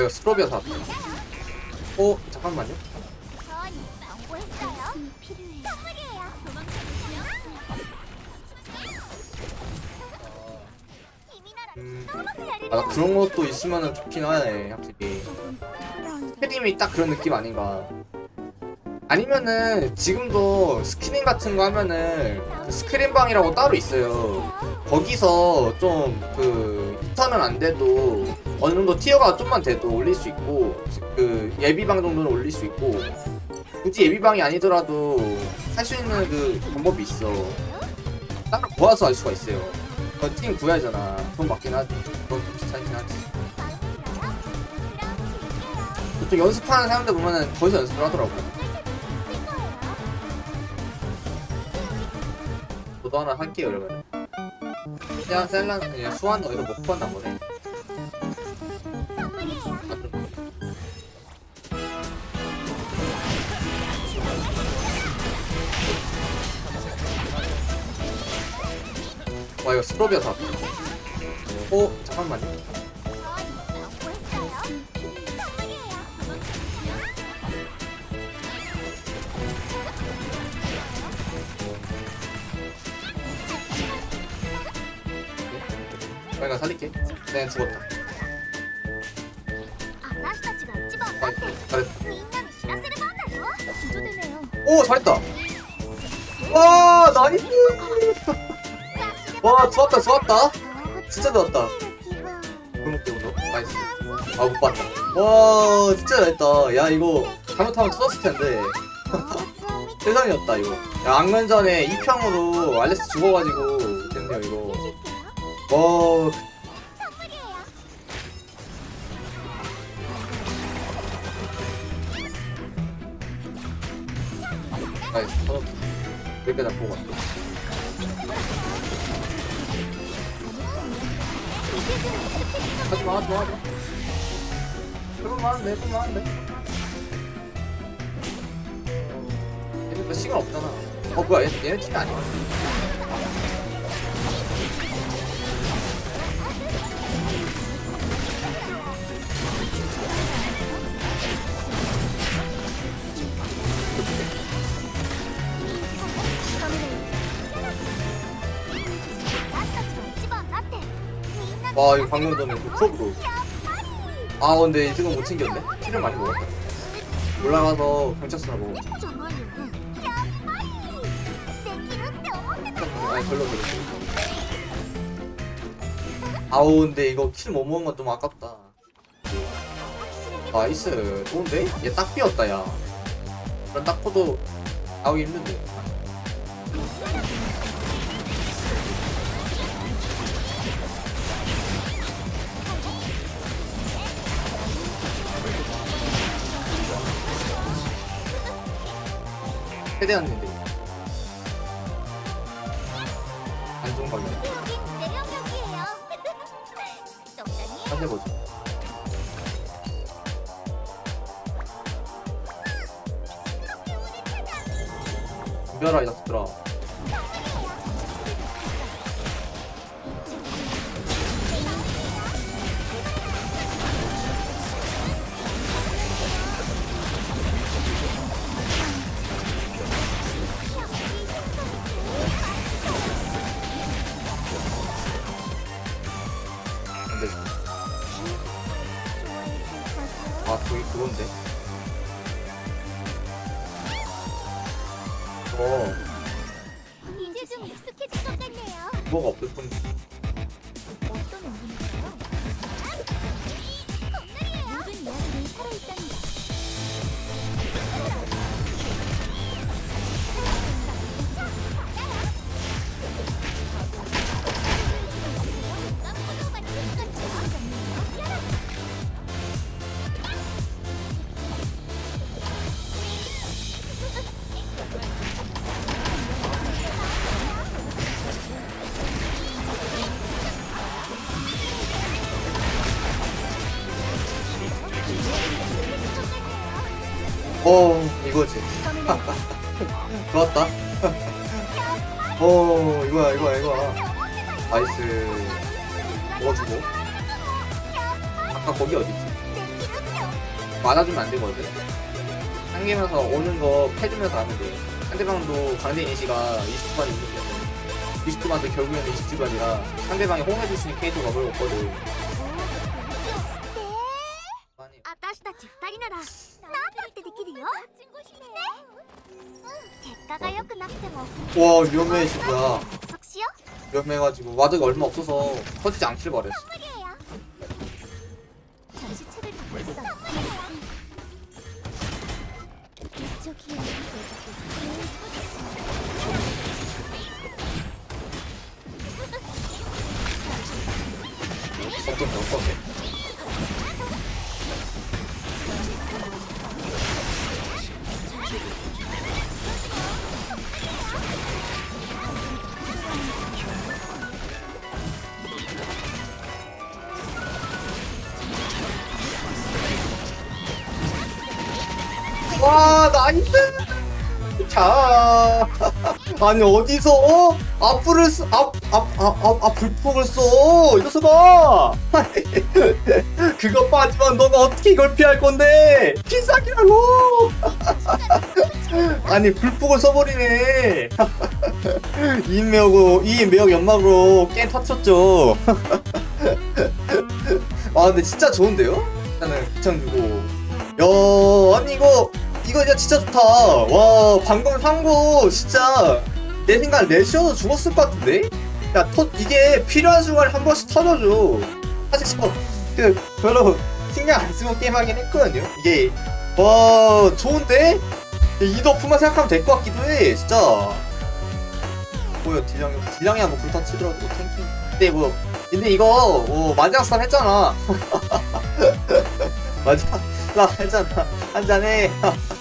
아 이거 스크럽이야 다. 어 잠깐만요. 음, 아 그런 것도 있으면은 좋긴 하네 확실히. 패딩이 딱 그런 느낌 아닌가. 아니면은 지금도 스크린 같은 거 하면은 그 스크린방이라고 따로 있어요. 거기서 좀그 입타는 안 돼도 어느 정도 티어가 좀만 돼도 올릴 수 있고 그 예비방 정도는 올릴 수 있고 굳이 예비방이 아니더라도 할수 있는 그 방법이 있어. 따로 모아서 할 수가 있어요. 그팀 구해야잖아. 돈 받긴 하지. 그건 좀 비싸긴 하지. 보통 연습하는 사람들 보면은 거기서 연습을 하더라고. 저도 하나 할게요, 여러분. 그냥 셀란 그냥 수완 어디서 먹고 왔나 보네. 아 이거 스로비아 다. 어 잠깐만요. 아, 내가 살릴게. 내 죽었다. 아, 잘했어. 오 잘했다. 어, 와 어, 나이스. 음. 와 좋았다 좋았다. 진짜 좋았다. 운동 나이스. 아못 봤다. 와 진짜 잘했다. 야 이거 잘못하면 터졌을 텐데. 세상이었다 이거. 야 악면 전에 2평으로 알레스 죽어가지고 됐네요 이거. 와 나이스 터졌다. 몇개 다 보고 왔다. 하지 마 하지 마 하지마. 해볼만 한데 해볼만 한데. 얘네 시간 없잖아. 어 뭐야 얘, 얘네 팀이 아니야. 와 이거 방금 전에 그 프로브로 아 근데 이득은 못 챙겼네? 피를 많이 먹었다. 올라가서 경찰서나 먹어 아니 별로 별로 아우 근데 이거 킬 못 먹은 건 좀 아깝다. 나이스. 좋은데? 얘 딱 비었다 야. 그런 딱코도 나오기 힘든데 최대한 인데. 안정감이 해보자. 준비하라 이 녀석들아 근데 아 저기 그건데? 어. 이제 좀 익숙해질 것 같네요. 뭐가 없을 뿐 좋았다 어 이거야 이거야 이거야 나이스 먹어주고 아까 거기 어디지? 맞아주면 안 되거든. 당기면서 오는 거 패주면서 하면 돼. 상대방도 강대 이니시가 20주간 있는 거든. 20주간도 결국에는 20주간이라 상대방이 호응해줄 수 있는 캐릭터가 별로 없거든. 何だってできるよね結果が良くなくても 와 위험해 진짜. 約束しよ 위험해가지고 와드가 얼마 없어서 터지지 않길 바랬어. う無理や잠시 책을 받고 있어 이쪽이야 어떤데 어떤 와 나이스! 자 아니 어디서 어? 앞불을 써앞앞 앞 앞 불폭을 써? 이거 봐 그거 빠지면 너가 어떻게 이걸 피할 건데? 필살기라고! 아니 불폭을 써버리네. 이인매하고 이인매역 연막으로 게임 터쳤죠. 아 근데 진짜 좋은데요? 일단은 주고. 야 아니 이거 이거 진짜 좋다. 와 방금 산거 진짜 내 생각 레시어도 죽었을 것 같은데? 야 터, 이게 필요한 순간에 한 번씩 터져줘. 사실 저그 별로 신경 안 쓰고 게임하긴 했거든요. 이게 와 좋은데? 이더프만 생각하면 될 것 같기도 해 진짜. 뭐야 딜량이 딜량이 한번 불타 치더라도 탱킹. 근데 뭐 근데 이거 뭐 마지막 싸움 했잖아. 마지막 싸움 했잖아. 한 잔해